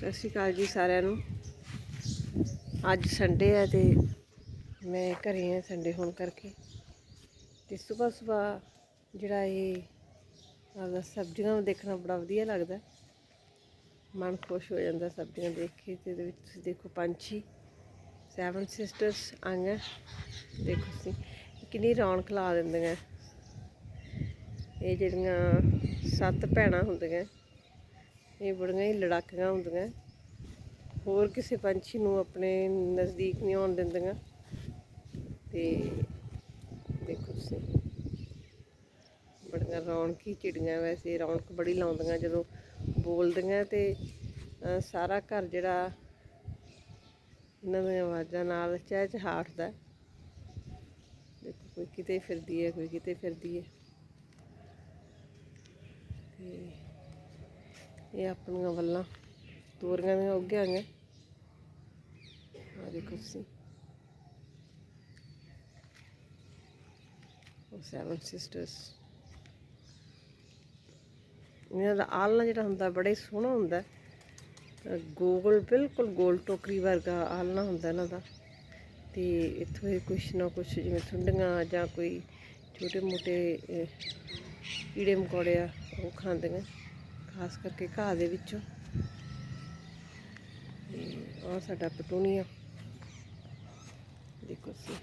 ਸਤਿ ਸ਼੍ਰੀ ਅਕਾਲ ਜੀ ਸਾਰਿਆਂ ਨੂੰ। ਅੱਜ ਸੰਡੇ ਹੈ ਤੇ ਮੈਂ ਘਰੇ ਹਾਂ ਸੰਡੇ ਹੋਣ ਕਰਕੇ। ਤੇ ਸਵੇਰ ਸਵੇਰ ਜਿਹੜਾ ਇਹ ਆਪਦਾ ਸਬਜ਼ੀਆਂ ਨੂੰ ਦੇਖਣਾ ਬੜਾ ਵਧੀਆ ਲੱਗਦਾ। ਮਨ ਖੁਸ਼ ਹੋ ਜਾਂਦਾ ਸਬਜ਼ੀਆਂ ਦੇਖ ਕੇ ਤੇ ਇਹਦੇ ਵਿੱਚ ਤੁਸੀਂ ਦੇਖੋ ਪੰਛੀ ਸੈਵਨ ਸਿਸਟਰਸ ਆਈਆਂ ਦੇਖੋ ਤੁਸੀਂ ਕਿੰਨੀ ਰੌਣਕ ਲਾ ਦਿੰਦੀਆਂ। ਇਹ ਜਿਹੜੀਆਂ ਸੱਤ ਭੈਣਾਂ ਹੁੰਦੀਆਂ। ਇਹ ਬੜੀਆਂ ਹੀ ਲੜਾਕੀਆਂ ਹੁੰਦੀਆਂ। ਹੋਰ ਕਿਸੇ ਪੰਛੀ ਨੂੰ ਆਪਣੇ ਨਜ਼ਦੀਕ ਨਹੀਂ ਆਉਣ ਦਿੰਦੀਆਂ। ਤੇ ਦੇਖੋ ਤੁਸੀਂ, ਬੜੀਆਂ ਰੌਣਕੀ ਚਿੜੀਆਂ ਵੈਸੇ ਰੌਣਕ ਬੜੀ ਲਾਉਂਦੀਆਂ ਜਦੋਂ ਬੋਲਦੀਆਂ ਤੇ ਸਾਰਾ ਘਰ ਜਿਹੜਾ ਇਹਨਾਂ ਦੀਆਂ ਆਵਾਜ਼ਾਂ ਨਾਲ ਚਹਿਚਹਾਟਦਾ। ਦੇਖੋ ਕੋਈ ਕਿਤੇ ਫਿਰਦੀ ਹੈ, ਕੋਈ ਕਿਤੇ ਫਿਰਦੀ ਹੈ। ਤੇ ਇਹ ਆਪਣੀਆਂ ਵੱਲਾਂ। ਤੋਰੀਆਂ ਦੀਆਂ ਉੱਗ ਆਈਆਂ ਆ ਦੇਖੋ ਤੁਸੀਂ। ਉਹ ਸੈਵਨ ਸਿਸਟਰਸ ਇਹਨਾਂ ਦਾ ਆਲਣਾ ਜਿਹੜਾ ਹੁੰਦਾ, ਬੜਾ ਹੀ ਸੋਹਣਾ ਹੁੰਦਾ। ਗੋਲ, ਬਿਲਕੁਲ ਗੋਲ ਟੋਕਰੀ ਵਰਗਾ ਆਲਣਾ ਹੁੰਦਾ ਇਹਨਾਂ ਦਾ। ਤੇ ਇੱਥੋਂ ਇਹ ਕੁਛ ਨਾ ਕੁਛ ਜਿਵੇਂ ਠੰਡੀਆਂ ਜਾਂ ਕੋਈ ਛੋਟੇ ਮੋਟੇ ਕੀੜੇ ਮਕੌੜੇ ਆ, ਉਹ ਖਾਂਦੇ ਨੇ ਖਾਸ ਕਰਕੇ ਘਾਹ ਦੇ ਵਿੱਚੋਂ। ਔਰ ਸਾਡਾ ਪਟੂਨੀਆ। ਦੇਖੋ ਸੀ